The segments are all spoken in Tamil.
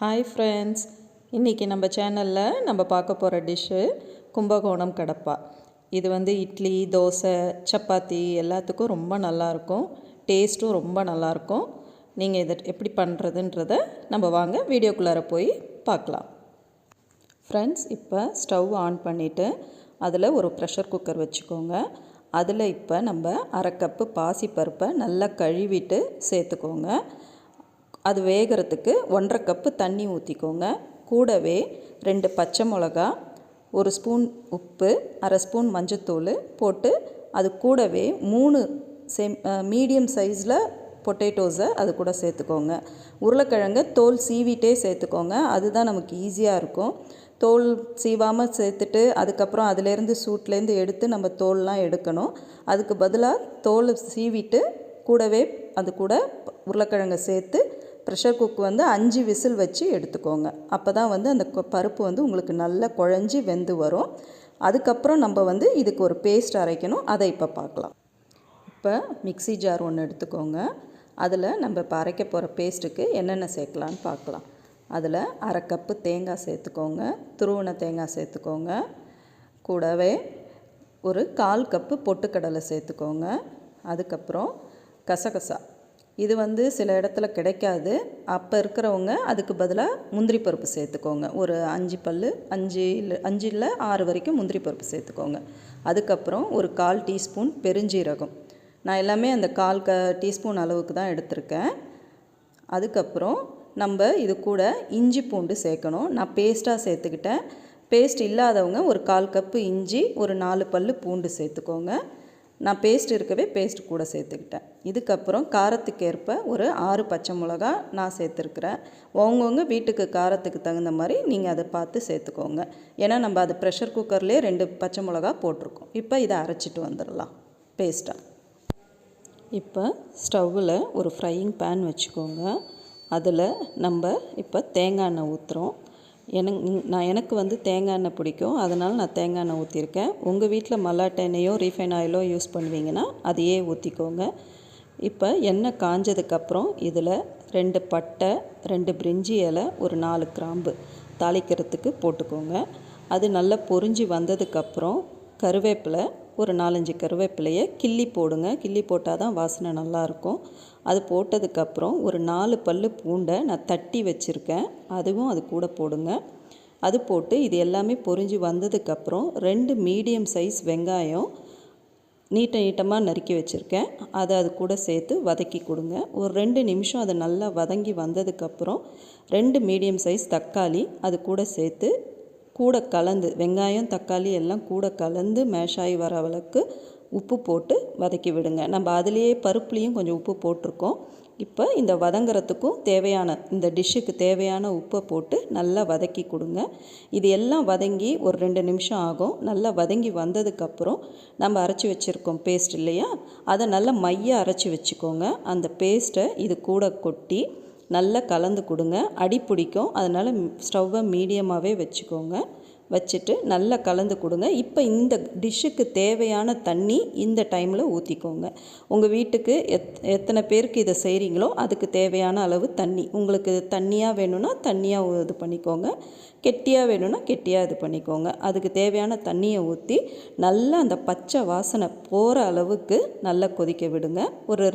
ஹாய் ஃப்ரெண்ட்ஸ் இன்றைக்கி நம்ம சேனலில் நம்ம பார்க்க போகிற டிஷ்ஷு கும்பகோணம் கடப்பா. இது வந்து இட்லி தோசை சப்பாத்தி எல்லாத்துக்கும் ரொம்ப நல்லாயிருக்கும் டேஸ்ட்டும் ரொம்ப நல்லாயிருக்கும் நீங்கள் இதை எப்படி பண்ணுறதுன்றத நம்ம வாங்க வீடியோக்குள்ளார போய் பார்க்கலாம். ஃப்ரெண்ட்ஸ் இப்போ ஸ்டவ் ஆன் பண்ணிவிட்டு அதில் ஒரு ப்ரெஷர் குக்கர் வச்சுக்கோங்க. அதில் இப்போ நம்ம அரை கப்பு பாசிப்பருப்பை நல்லா கழுவிட்டு சேர்த்துக்கோங்க. அது வேகிறதுக்கு ஒன்றரை கப்பு தண்ணி ஊற்றிக்கோங்க கூடவே ரெண்டு பச்சை மிளகா ஒரு ஸ்பூன் உப்பு அரை ஸ்பூன் மஞ்சத்தூள் போட்டு அது கூடவே மூணு செம் மீடியம் சைஸில் பொட்டேட்டோஸை அது கூட சேர்த்துக்கோங்க. உருளைக்கிழங்க தோல் சீவிட்டே சேர்த்துக்கோங்க. அதுதான் நமக்கு ஈஸியாக இருக்கும். தோல் சீவாமல் சேர்த்துட்டு அதுக்கப்புறம் அதுலேருந்து சூட்லேருந்து எடுத்து நம்ம தோல்லாம் எடுக்கணும். அதுக்கு பதிலாக தோல் சீவிட்டு கூடவே அது கூட உருளைக்கிழங்கை சேர்த்து ப்ரெஷர் குக் வந்து அஞ்சு விசில் வச்சு எடுத்துக்கோங்க. அப்போ தான் வந்து அந்த பருப்பு வந்து உங்களுக்கு நல்லா குழஞ்சி வெந்து வரும். அதுக்கப்புறம் நம்ம வந்து இதுக்கு ஒரு பேஸ்ட் அரைக்கணும். அதை இப்போ பார்க்கலாம். இப்போ மிக்சி ஜார் ஒன்று எடுத்துக்கோங்க. அதில் நம்ம இப்போ அரைக்க போகிற பேஸ்ட்டுக்கு என்னென்ன சேர்க்கலான்னு பார்க்கலாம். அதில் அரை கப்பு தேங்காய் சேர்த்துக்கோங்க. துருவன தேங்காய் சேர்த்துக்கோங்க. கூடவே ஒரு கால் கப்பு பொட்டுக்கடலை சேர்த்துக்கோங்க. அதுக்கப்புறம் கசகசா. இது வந்து சில இடத்துல கிடைக்காது. அப்போ இருக்கிறவங்க அதுக்கு பதிலாக முந்திரி பருப்பு சேர்த்துக்கோங்க. ஒரு அஞ்சு பல் அஞ்சு இல்லை அஞ்சு இல்லை ஆறு வரைக்கும் முந்திரி பருப்பு சேர்த்துக்கோங்க. அதுக்கப்புறம் ஒரு கால் டீஸ்பூன் பெருஞ்சீரகம். நான் எல்லாமே அந்த கால் க டீஸ்பூன் அளவுக்கு தான் எடுத்திருக்கேன். அதுக்கப்புறம் நம்ம இது கூட இஞ்சி பூண்டு சேர்க்கணும். நான் பேஸ்ட்டாக சேர்த்துக்கிட்டேன். பேஸ்ட் இல்லாதவங்க ஒரு கால் கப்பு இஞ்சி ஒரு நாலு பல் பூண்டு சேர்த்துக்கோங்க. நான் பேஸ்ட் இருக்கவே பேஸ்ட் கூட சேர்த்துக்கிட்டேன். இதுக்கப்புறம் காரத்துக்கு ஏற்ப ஒரு ஆறு பச்சை மிளகா நான் சேர்த்துருக்குறேன். அவங்கவுங்க வீட்டுக்கு காரத்துக்கு தகுந்த மாதிரி நீங்கள் அதை பார்த்து சேர்த்துக்கோங்க. ஏன்னா நம்ம அது ப்ரெஷர் குக்கர்லேயே ரெண்டு பச்சை மிளகா போட்டிருக்கோம். இப்போ இதை அரைச்சிட்டு வந்துடலாம். பேஸ்ட்டாக இப்போ ஸ்டவ்வில் ஒரு ஃப்ரையிங் பேன் வச்சுக்கோங்க. அதில் நம்ம இப்போ தேங்காய் எண்ணெய் ஊற்றுறோம் எனக்கு நான் எனக்கு வந்து தேங்காய் எண்ணெய் பிடிக்கும். அதனால் நான் தேங்காய் எண்ணெய் ஊற்றிருக்கேன் உங்கள் வீட்டில் மல்லாட்டை எண்ணெயோ ரீஃபைன் ஆயிலோ யூஸ் பண்ணுவீங்கன்னா அதையே ஊற்றிக்கோங்க இப்போ எண்ணெய் காஞ்சதுக்கப்புறம் இதில் ரெண்டு பட்டை ரெண்டு பிரிஞ்சி இலை ஒரு நாலு கிராம்பு தாளிக்கிறதுக்கு போட்டுக்கோங்க. அது நல்லா பொறிஞ்சி வந்ததுக்கப்புறம் கருவேப்பிலை ஒரு நாலஞ்சு கருவேப்பிலையை கிள்ளி போடுங்க. கிள்ளி போட்டால் தான் வாசனை நல்லாயிருக்கும். அது போட்டதுக்கப்புறம் ஒரு நாலு பல் பூண்டை நான் தட்டி வச்சுருக்கேன். அதுவும் அது கூட போடுங்க. அது போட்டு இது எல்லாமே பொறிஞ்சு வந்ததுக்கப்புறம் ரெண்டு மீடியம் சைஸ் வெங்காயம் நீட்ட நீட்டமாக நறுக்கி வச்சுருக்கேன். அதை அது கூட சேர்த்து வதக்கி கொடுங்க. ஒரு ரெண்டு நிமிஷம் அதை நல்லா வதங்கி வந்ததுக்கப்புறம் ரெண்டு மீடியம் சைஸ் தக்காளி அது கூட சேர்த்து கூட கலந்து வெங்காயம் தக்காளி எல்லாம் கூட கலந்து மேஷாயி வர அளவுக்கு உப்பு போட்டு வதக்கி விடுங்க. நம்ம அதுலேயே பருப்புலேயும் கொஞ்சம் உப்பு போட்டிருக்கோம். இப்போ இந்த வதங்குறதுக்கும் தேவையான இந்த டிஷ்ஷுக்கு தேவையான உப்பை போட்டு நல்லா வதக்கி கொடுங்க. இது எல்லாம் வதங்கி ஒரு ரெண்டு நிமிஷம் ஆகும். நல்லா வதங்கி வந்ததுக்கப்புறம் நம்ம அரைச்சி வச்சுருக்கோம் பேஸ்ட் இல்லையா? அதை நல்லா மைய அரைச்சி வச்சுக்கோங்க. அந்த பேஸ்ட்டை இது கூட கொட்டி நல்லா கலந்து கொடுங்க. அடி பிடிக்கும். அதனால் ஸ்டவ்வை மீடியமாகவே வச்சுக்கோங்க. வச்சுட்டு நல்லா கலந்து கொடுங்க. இப்போ இந்த டிஷ்ஷுக்கு தேவையான தண்ணி இந்த டைமில் ஊற்றிக்கோங்க உங்கள் வீட்டுக்கு எத் எத்தனை பேருக்கு இதை செய்கிறீங்களோ அதுக்கு தேவையான அளவு தண்ணி. உங்களுக்கு தண்ணியாக வேணும்னா தண்ணியாக இது பண்ணிக்கோங்க. கெட்டியாக வேணும்னா கெட்டியாக இது பண்ணிக்கோங்க. அதுக்கு தேவையான தண்ணியை ஊற்றி நல்லா அந்த பச்சை வாசனை போகிற அளவுக்கு நல்லா கொதிக்க விடுங்க. ஒரு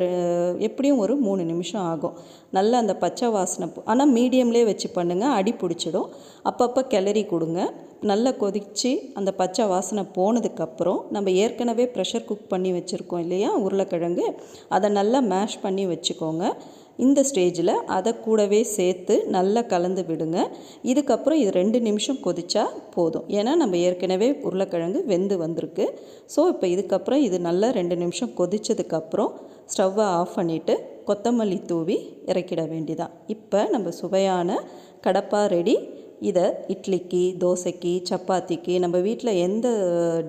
எப்படியும் ஒரு மூணு நிமிஷம் ஆகும். நல்லா அந்த பச்சை வாசனை ஆனால் மீடியம்லேயே வச்சு பண்ணுங்கள் அடி பிடிச்சிடும். அப்பப்போ கிளறி கொடுங்க. நல்லா கொதித்து அந்த பச்சை வாசனை போனதுக்கப்புறம் நம்ம ஏற்கனவே ப்ரெஷர் குக் பண்ணி வச்சுருக்கோம் இல்லையா உருளைக்கிழங்கு. அதை நல்லா மேஷ் பண்ணி வச்சுக்கோங்க. இந்த ஸ்டேஜில் அதை கூடவே சேர்த்து நல்லா கலந்து விடுங்க. இதுக்கப்புறம் இது ரெண்டு நிமிஷம் கொதிச்சா போதும். ஏன்னா நம்ம ஏற்கனவே உருளைக்கிழங்கு வெந்து வந்திருக்கு. ஸோ இப்போ இதுக்கப்புறம் இது நல்லா ரெண்டு நிமிஷம் கொதித்ததுக்கப்புறம் ஸ்டவ்வை ஆஃப் பண்ணிவிட்டு கொத்தமல்லி தூவி இறக்கிட வேண்டிதான் இப்போ நம்ம சுவையான கடப்பா ரெடி இதை இட்லிக்கு தோசைக்கு சப்பாத்திக்கு நம்ம வீட்டில் எந்த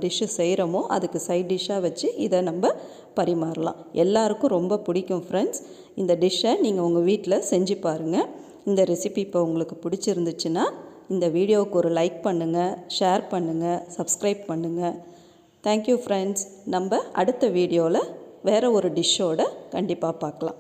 டிஷ்ஷு செய்கிறோமோ அதுக்கு சைட் டிஷ்ஷாக வச்சு இதை நம்ம பரிமாறலாம். எல்லாருக்கும் ரொம்ப பிடிக்கும் ஃப்ரெண்ட்ஸ் இந்த டிஷ்ஷை நீங்கள் உங்கள் வீட்டில் செஞ்சு பாருங்கள் இந்த ரெசிபி இப்போ உங்களுக்கு பிடிச்சிருந்துச்சுன்னா இந்த வீடியோவுக்கு ஒரு லைக் பண்ணுங்கள் ஷேர் பண்ணுங்கள் சப்ஸ்கிரைப் பண்ணுங்கள் தேங்க்யூ ஃப்ரெண்ட்ஸ் நம்ம அடுத்த வீடியோவில் வேறு ஒரு டிஷ்ஷோடு கண்டிப்பாக பார்க்கலாம்.